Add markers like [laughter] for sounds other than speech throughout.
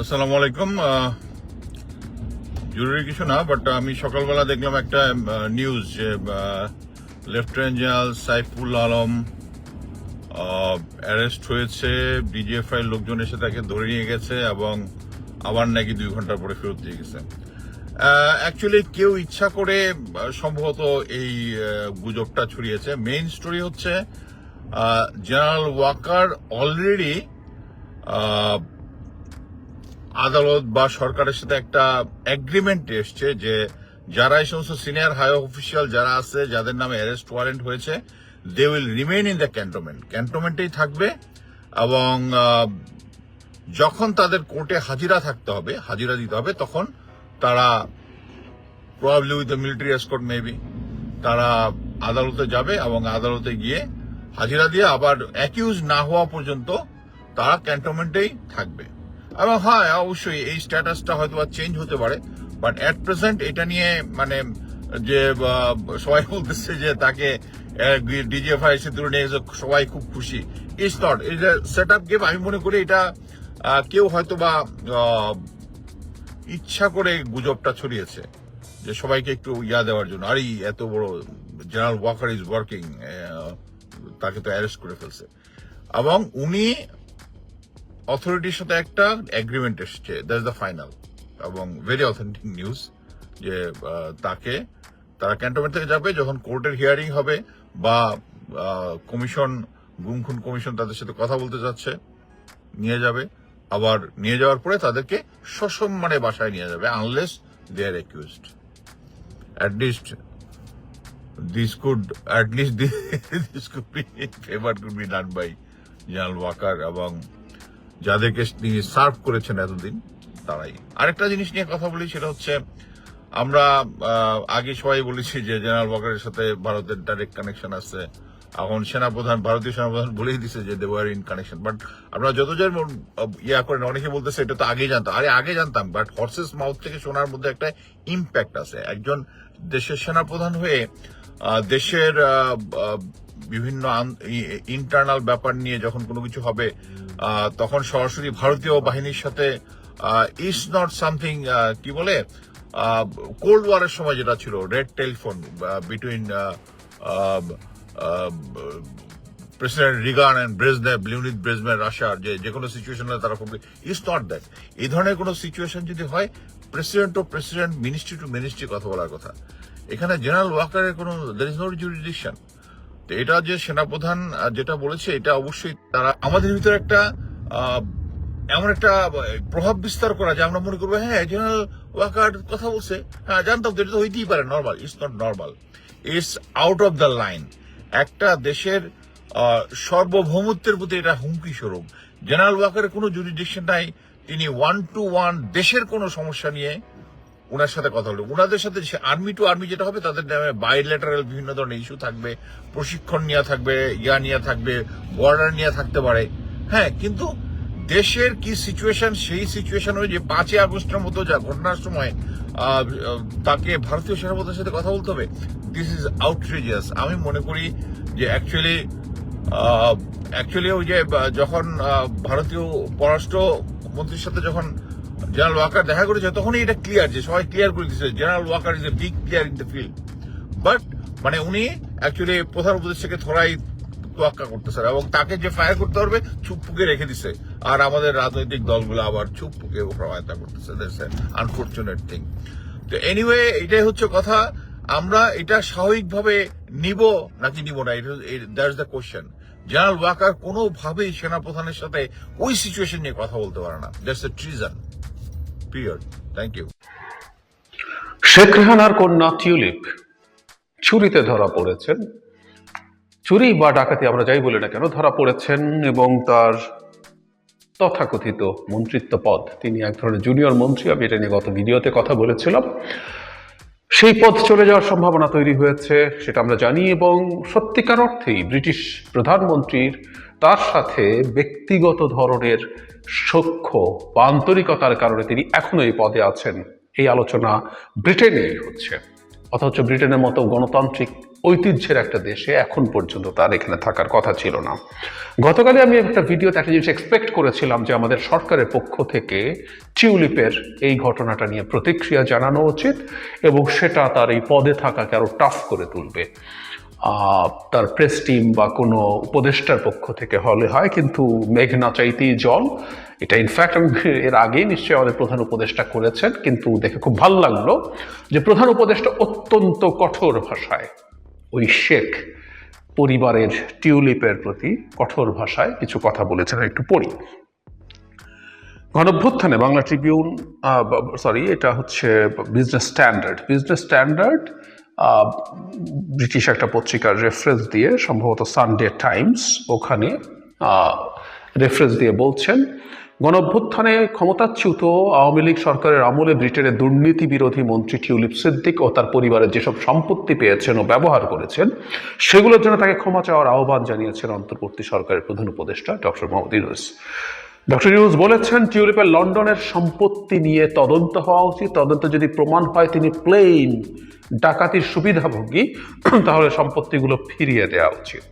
আসসালামু আলাইকুম জরুরি কিছু না বাট আমি সকালবেলা দেখলাম একটা নিউজ যে lieutenant general Saiful Alam arrest হয়েছে ডিজিএফআই লোকজন এসে তাকে ধরে নিয়ে গেছে এবং আবার নাকি দুই ঘণ্টা পরে ফেরত দিয়ে গেছে। অ্যাকচুয়ালি কেউ ইচ্ছা করে সম্ভবত এই গুজবটা ছড়িয়েছে। মেইন স্টোরি হচ্ছে জেনারেল ওয়াকার অলরেডি আদালত বা সরকারের সাথে একটা এগ্রিমেন্ট এসছে যে যারা এই সমস্ত সিনিয়র হাই অফিসিয়াল যারা আছে, যাদের নামে অ্যারেস্ট ওয়ারেন্ট হয়েছে they will remain in the cantonment ক্যান্টনমেন্টেই থাকবে এবং যখন তাদের কোর্টে হাজিরা থাকতে হবে, হাজিরা দিতে হবে, তখন তারা probably with the military escort maybe তারা আদালতে যাবে এবং আদালতে গিয়ে হাজিরা দিয়ে আবার অ্যাকিউজ না হওয়া পর্যন্ত তারা ক্যান্টনমেন্টেই থাকবে। এবং হ্যাঁ অবশ্যই এই স্ট্যাটাসটা হয়তো বা চেঞ্জ হতে পারে বাট অ্যাট প্রেজেন্ট এটা নিয়ে মানে যে সবাই বলতেছে যে তাকে ডিজিএফআই তুলে নিয়ে সবাই খুব খুশি। ইটস নট এটা সেট আপ গেম আমি মনে করি এটা কেউ হয়তো বা ইচ্ছা করে গুজবটা ছড়িয়েছে, যে সবাইকে একটু ইয়া দেওয়ার জন্য। আরে, এত বড় জেনারেল ওয়াকার ইজ ওয়ার্কিং তাকে তো অ্যারেস্ট করে ফেলছে। এবং উনি অথরিটির সাথে একটা এগ্রিমেন্ট এসছে দ্যাটস দ্য ফাইনাল এবং ভেরি অথেন্টিক নিউজ যে তাকে, তারা ক্যান্টনমেন্ট থেকে যাবে, যখন কোর্টের হিয়ারিং হবে, বা কমিশন গুম খুন কমিশন তাদের সাথে কথা বলতে যাচ্ছে, নিয়ে যাবে, আবার নিয়ে যাওয়ার পরে তাদেরকে সসম্মানে বাসায় নিয়ে যাবে unless they are accused at least, this could, at least [laughs] this could be, favor could be done Waker এবং যাদেরকে তিনি সার্ভ করেছেন এতদিন, তারাই। আরেকটা জিনিস নিয়ে কথা বলি, সেটা হচ্ছে, আমরা আগে সবাই বলেছি যে জেনারেল ওয়াকারের সাথে ভারতের ডাইরেক্ট কানেকশন আছে। এখন সেনাপ্রধান, ভারতীয় সেনাপ্রধান বলেই দিছে যে দেওয়ার ইন কানেকশন বাট আমরা যতজন ইয়া করেন, অনেকে বলতেছে এটা তো আগেই জানতাম। আরে, আগে জানতাম বাট হর্সেস মাউথ থেকে শোনার মধ্যে একটা ইম্প্যাক্ট আছে। একজন দেশের সেনাপ্রধান হয়ে দেশের বিভিন্ন ইন্টারনাল ব্যাপার নিয়ে যখন কোনো কিছু হবে তখন সরাসরি ভারতীয় বাহিনীর সাথে ইজ নট সামথিং কি বলে কোল্ড ওয়ারের সময় যেটা ছিল red telephone between president Reagan and Brezhnev Leonid Brezhnev রাশিয়ার যে যে কোনো সিচুয়েশনে তারা করবে ইজ নট দ্যাট এই ধরনের কোনো সিচুয়েশন যদি হয় president to president ministry to ministry কথা বলার কথা। এখানে জেনারেল ওয়াকারের কোনো দের ইজ নো জুরিডিকশন এটা যে সেনাপ্রধান যেটা বলেছে, এটা অবশ্যই তারা আমাদের ভিতরে একটা এমন একটা প্রভাব বিস্তার করা যে আমরা মনে করব হ্যাঁ জেনারেল ওয়াকার কথা বলছে। হ্যাঁ জানতাম এটা তো হইতেই পারে normal it's not normal it's out of the line একটা দেশের সার্বভৌমত্বের প্রতি এটা হুমকি স্বরূপ। জেনারেল ওয়াকারের কোনো জুরিডিকশন নাই। তিনি ওয়ান টু ওয়ান দেশের কোনো সমস্যা নিয়ে ওনার সাথে কথা বলব ওনাদের সাথে আর্মি টু আর্মি যেটা হবে, তাদের বাইলেটারাল বিভিন্ন ধরনের ইস্যু থাকবে, প্রশিক্ষণ নিয়ে থাকবে, ইয়া নিয়ে থাকবে বর্ডার নিয়ে থাকতে পারে। হ্যাঁ কিন্তু দেশের কি সিচুয়েশন সেই সিচুয়েশন যে পাঁচই আগস্টের মতো যা ঘটনার সময় তাকে ভারতীয় সেনাপতির সাথে কথা বলতে হবে দিস ইজ আউটরিজিয়াস আমি মনে করি যে অ্যাকচুয়ালি অ্যাকচুয়ালি ওই যে যখন ভারতীয় পররাষ্ট্র মন্ত্রীর সাথে যখন জেনারেল ওয়াকার দেখা করেছে, তখনই এটা ক্লিয়ার যে সবাই ক্লিয়ার করে দিচ্ছে general Waker is a big player in the field but মানে উনি অ্যাকচুয়ালি প্রধান উপদেষ্টাকে থোড়াই তোয়াক্কা করতেছে এবং তাকে যে ফায়ার করতে পারবে চুপ পুকে রেখে দিছে। আর আমাদের রাজনৈতিক দলগুলো আবার চুপ পুকে সহায়তা করতেছে। আনফর্চুনেট থিং তো এনিওয়ে এটাই হচ্ছে কথা। আমরা এটা স্বাভাবিকভাবে নিব নাকি নিব না? That's the question general Waker কোনোভাবেই সেনাপ্রধানের সাথে ওই সিচুয়েশন নিয়ে কথা বলতে পারে না। That's a treason period thank you Sheikh রেহানার কন্যা টিউলিপ চুরিতে ধরা পড়েছেন। চুরি বা ডাকাতি আমরা যাই বলি না কেন, ধরা পড়েছেন এবং তার তথাকথিত মন্ত্রিত্ব পদ। তিনি এক ধরনের জুনিয়র মন্ত্রী, আমি এটা নিয়ে গত ভিডিওতে কথা বলেছিলাম। সেই পথ চলে যাওয়ার সম্ভাবনা তৈরি হয়েছে, সেটা আমরা জানি এবং সত্যিকার অর্থেই ব্রিটিশ প্রধানমন্ত্রীর তার সাথে ব্যক্তিগত ধরনের সখ্য বা আন্তরিকতার কারণে তিনি এখনও এই পদে আছেন। এই আলোচনা ব্রিটেনেই হচ্ছে। অথচ ব্রিটেনের মতো গণতান্ত্রিক ঐতিহ্যের একটা দেশে এখন পর্যন্ত তার এখানে থাকার কথা ছিল না। গতকালে আমি একটা ভিডিওতে একটা জিনিস এক্সপেক্ট করেছিলাম যে আমাদের সরকারের পক্ষ থেকে টিউলিপের এই ঘটনাটা নিয়ে প্রতিক্রিয়া জানানো উচিত এবং সেটা তার এই পদে থাকাকে আরও টাফ করে তুলবে। তার প্রেস টিম বা কোনো উপদেষ্টার পক্ষ থেকে হলে হয়, কিন্তু মেঘ না চাইতেই জল। এটা ইনফ্যাক্ট আমি এর আগেই নিশ্চয়ই আমাদের প্রধান উপদেষ্টা করেছেন, কিন্তু দেখে খুব ভালো লাগল যে প্রধান উপদেষ্টা অত্যন্ত কঠোর ভাষায় ওই শেখ পরিবারের টিউলিপের প্রতি কঠোর ভাষায় কিছু কথা বলেছেন একটু পড়ি। গণভ্যুত্থানে বাংলা ট্রিবিউন সরি এটা হচ্ছে business standard business standard British একটা পত্রিকার রেফারেন্স দিয়ে সম্ভবত সানডে টাইমস ওখানে রেফারেন্স দিয়ে বলছেন গণভ্যুত্থানে ক্ষমতাচ্যুত আওয়ামী লীগ সরকারের আমলে ব্রিটেনের দুর্নীতি বিরোধী মন্ত্রী টিউলিপ সিদ্দিক ও তার পরিবারের যেসব সম্পত্তি পেয়েছেন ও ব্যবহার করেছেন, সেগুলোর জন্য তাকে ক্ষমা চাওয়ার আহ্বান জানিয়েছেন অন্তর্বর্তী সরকারের প্রধান উপদেষ্টা ডক্টর মোহাম্মদ ইউনুস। ডক্টর ইউনুস বলেছেন, টিউলিপের লন্ডনের সম্পত্তি নিয়ে তদন্ত হওয়া উচিত। তদন্ত যদি প্রমাণ হয় তিনি প্লেন ডাকাতির সুবিধাভোগী, [clears throat] তাহলে সম্পত্তিগুলো ফিরিয়ে দেওয়া উচিত।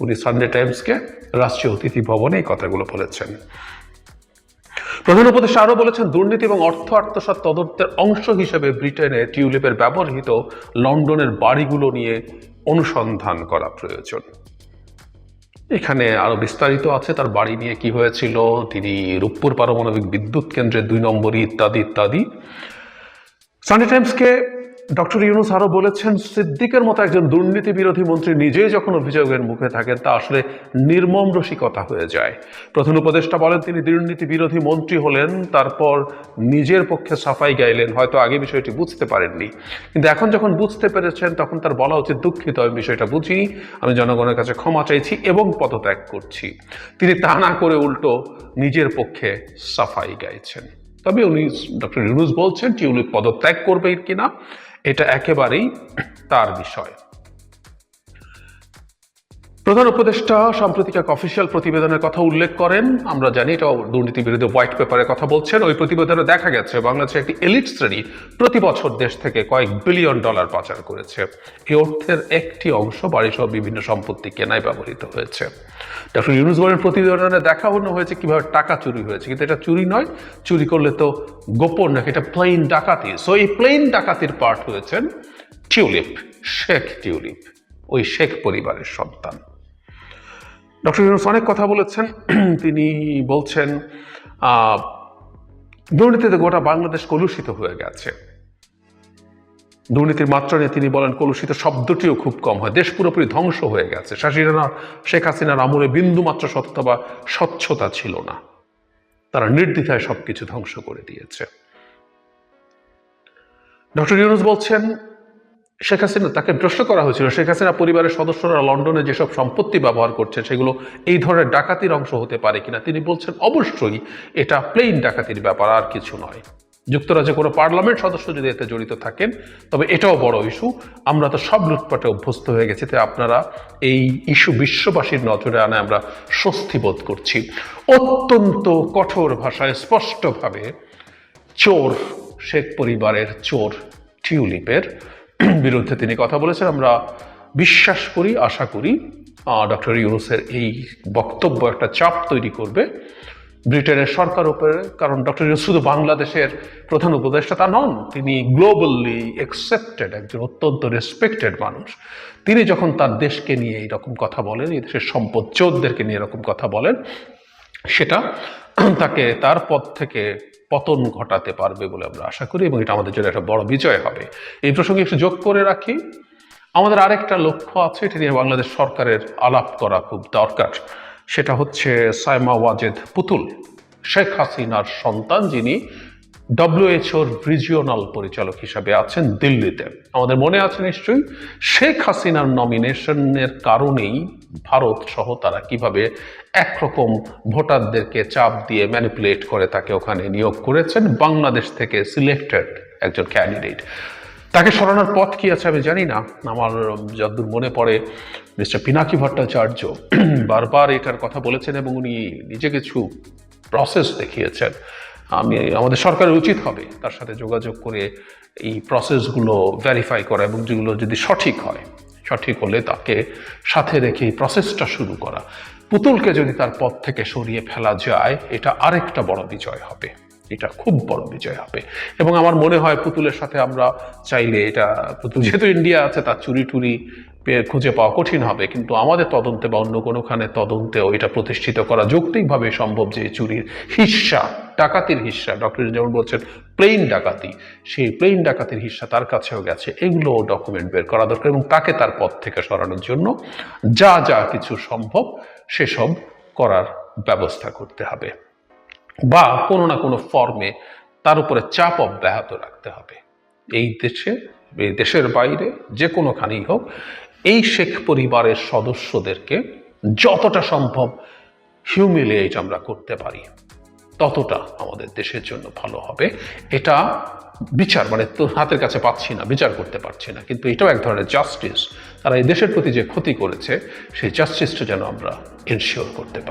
উনি সানডে টাইমসকে রাষ্ট্রীয় অতিথি ভবনে এই কথাগুলো বলেছেন। প্রধান উপদেশ আরও বলেছেন, দুর্নীতি এবং অর্থ আত্মসাত তদন্তের অংশ হিসেবে ব্রিটেনে টিউলিপের ব্যবহৃত লন্ডনের বাড়িগুলো নিয়ে অনুসন্ধান করা প্রয়োজন। এখানে আরও বিস্তারিত আছে তার বাড়ি নিয়ে কি হয়েছিল, তিনি রূপপুর পারমাণবিক বিদ্যুৎ কেন্দ্রে দুই নম্বরই ইত্যাদি ইত্যাদি। সানডে টাইমসকে ডক্টর ইউনুস আরও বলেছেন, সিদ্দিকের মতো একজন দুর্নীতি বিরোধী মন্ত্রী নিজেই যখন অভিযোগের মুখে থাকেন, তা আসলে নির্মম রসিকতা হয়ে যায়। প্রধান উপদেষ্টা বলেন, তিনি দুর্নীতি বিরোধী মন্ত্রী হলেন, তারপর নিজের পক্ষে সাফাই গাইলেন, হয়তো আগে বিষয়টি বুঝতে পারেননি। কিন্তু এখন যখন বুঝতে পেরেছেন, তখন তার বলা উচিত, দুঃখিত, আমি বিষয়টা বুঝিনি আমি জনগণের কাছে ক্ষমা চাইছি এবং পদত্যাগ করছি। তিনি তা না করে উল্টো নিজের পক্ষে সাফাই গাইছেন। তবে উনি, ডক্টর ইউনুস বলছেন, টিউলিপ পদত্যাগ করবে কিনা এটা একেবারেই তার বিষয়। প্রধান উপদেষ্টা সাম্প্রতিক এক অফিসিয়াল প্রতিবেদনের কথা উল্লেখ করেন। আমরা জানি এটা দুর্নীতি বিরুদ্ধে হোয়াইট পেপারের কথা বলছেন। ওই প্রতিবেদনে দেখা গেছে বাংলাদেশের একটি এলিট শ্রেণি প্রতি বছর দেশ থেকে কয়েক বিলিয়ন ডলার পাচার করেছে। এই অর্থের একটি অংশ বাড়িসহ বিভিন্ন সম্পত্তি কেনায় ব্যবহৃত হয়েছে। ডক্টর ইউনুস বলেন, প্রতিবেদনে দেখানো হয়েছে কীভাবে টাকা চুরি হয়েছে, কিন্তু এটা চুরি নয়। চুরি করলে তো গোপন নাকি? এটা প্লেন ডাকাতি। সো এই প্লেন ডাকাতির পার্ট হয়েছেন টিউলিপ, শেখ টিউলিপ, ওই শেখ পরিবারের সন্তান। ডক্টর ইউনুস অনেক কথা বলেছেন। [clears throat] তিনি বলছেন দুর্নীতিতে গোটা বাংলাদেশ কলুষিত হয়ে গেছে। দুর্নীতির মাত্রা নিয়ে তিনি বলেন, কলুষিত শব্দটিও খুব কম হয়। দেশ পুরোপুরি ধ্বংস হয়ে গেছে। শাসিনা শেখ হাসিনার আমলে বিন্দু মাত্র সততা বা স্বচ্ছতা ছিল না। তারা নির্দ্বিধায় সবকিছু ধ্বংস করে দিয়েছে। ডক্টর ইউনুস বলছেন শেখ হাসিনা, তাকে প্রশ্ন করা হয়েছিল, শেখ হাসিনা পরিবারের সদস্যরা লন্ডনে যেসব সম্পত্তি ব্যবহার করছে, সেগুলো এই ধরনের ডাকাতির অংশ হতে পারে কিনা, তিনি বলছেন অবশ্যই এটা প্লেন ডাকাতির ব্যাপার, আর কিছু নয়। যুক্তরাজ্যে কোনো পার্লামেন্ট সদস্য যদি এতে জড়িত থাকেন, তবে এটাও বড় ইস্যু আমরা তো সব লুটপাটে অভ্যস্ত হয়ে গেছি, তাই আপনারা এই ইস্যু বিশ্ববাসীর নজরে আনে, আমরা স্বস্তি বোধ করছি। অত্যন্ত কঠোর ভাষায় স্পষ্টভাবে চোর, শেখ পরিবারের চোর, টিউলিপের [clears throat] বিরুদ্ধে তিনি কথা বলেছেন। আমরা বিশ্বাস করি, আশা করি ডক্টর ইউনুসের এই বক্তব্য একটা চাপ তৈরি করবে। ব্রিটেনের সরকার উপরে, কারণ ডক্টর ইউনুস শুধু বাংলাদেশের প্রধান উপদেষ্টা তা নন, তিনি গ্লোবালি অ্যাকসেপ্টেড একজন অত্যন্ত রেসপেক্টেড মানুষ। তিনি যখন তার দেশকে নিয়ে এইরকম কথা বলেন, এই দেশের সম্পদ চোরদেরকে নিয়ে এরকম কথা বলেন, সেটা তাকে তার পদ থেকে পতন ঘটাতে পারবে বলে আমরা আশা করি এবং এটা আমাদের জন্য একটা বড় বিজয় হবে। এই প্রসঙ্গে একটু যোগ করে রাখি, আমাদের আরেকটা লক্ষ্য আছে, এটা নিয়ে বাংলাদেশ সরকারের আলাপ করা খুব দরকার। সেটা হচ্ছে সাইমা ওয়াজেদ পুতুল, শেখ হাসিনার সন্তান যিনি ডব্লিউএইচওর রিজিওনাল পরিচালক হিসাবে আছেন দিল্লিতে। আমাদের মনে আছে নিশ্চয়ই, শেখ হাসিনার নমিনেশনের কারণেই ভারত সহ তারা কীভাবে একরকম ভোটারদেরকে চাপ দিয়ে ম্যানিপুলেট করে তাকে ওখানে নিয়োগ করেছেন, বাংলাদেশ থেকে সিলেক্টেড একজন ক্যান্ডিডেট তাকে সরানোর পথ কি আছে আমি জানি না। আমার যতদূর মনে পড়ে, মিস্টার পিনাকি ভট্টাচার্য [clears throat] বারবার এটার কথা বলেছেন এবং উনি নিজে কিছু প্রসেস দেখিয়েছেন। আমি, আমাদের সরকারের উচিত হবে তার সাথে যোগাযোগ করে এই প্রসেসগুলো ভেরিফাই করা এবং যেগুলো যদি সঠিক হয়। সঠিক হলে তাকে সাথে রেখে এই প্রসেসটা শুরু করা। পুতুলকে যদি তার পথ থেকে সরিয়ে ফেলা যায়, এটা আরেকটা বড় বিজয় হবে। এটা খুব বড় বিজয় হবে। এবং আমার মনে হয় পুতুলের সাথে আমরা চাইলে এটা, পুতুল যেহেতু ইন্ডিয়া আছে, তার চুরি টুরি খুঁজে পাওয়া কঠিন হবে, কিন্তু আমাদের তদন্তে বা অন্য কোনোখানে তদন্তেও এটা প্রতিষ্ঠিত করা যৌক্তিকভাবে সম্ভব যে চুরির হিস্সা, ডাকাতির হিস্সা, ডক্টর যেমন বলছেন প্লেন ডাকাতি, সেই প্লেন ডাকাতির হিস্সা তার কাছেও গেছে, এগুলো ডকুমেন্ট বের করা দরকার এবং তাকে তার পথ থেকে সরানোর জন্য যা যা কিছু সম্ভব সেসব করার ব্যবস্থা করতে হবে বা কোনো না কোনো ফর্মে তার উপরে চাপ অব্যাহত রাখতে হবে। এই দেশে দেশের বাইরে যে কোনোখানেই হোক এই শেখ পরিবারের সদস্যদেরকে যতটা সম্ভব হিউমিলিয়েট আমরা করতে পারি, ততটা আমাদের দেশের জন্য ভালো হবে। এটা বিচার মানে তো হাতের কাছে পাচ্ছি না, বিচার করতে পারছি না, কিন্তু এটাও এক ধরনের জাস্টিস তারা এই দেশের প্রতি যে ক্ষতি করেছে, সেই জাস্টিসটা যেন আমরা এনশিওর করতে পারি।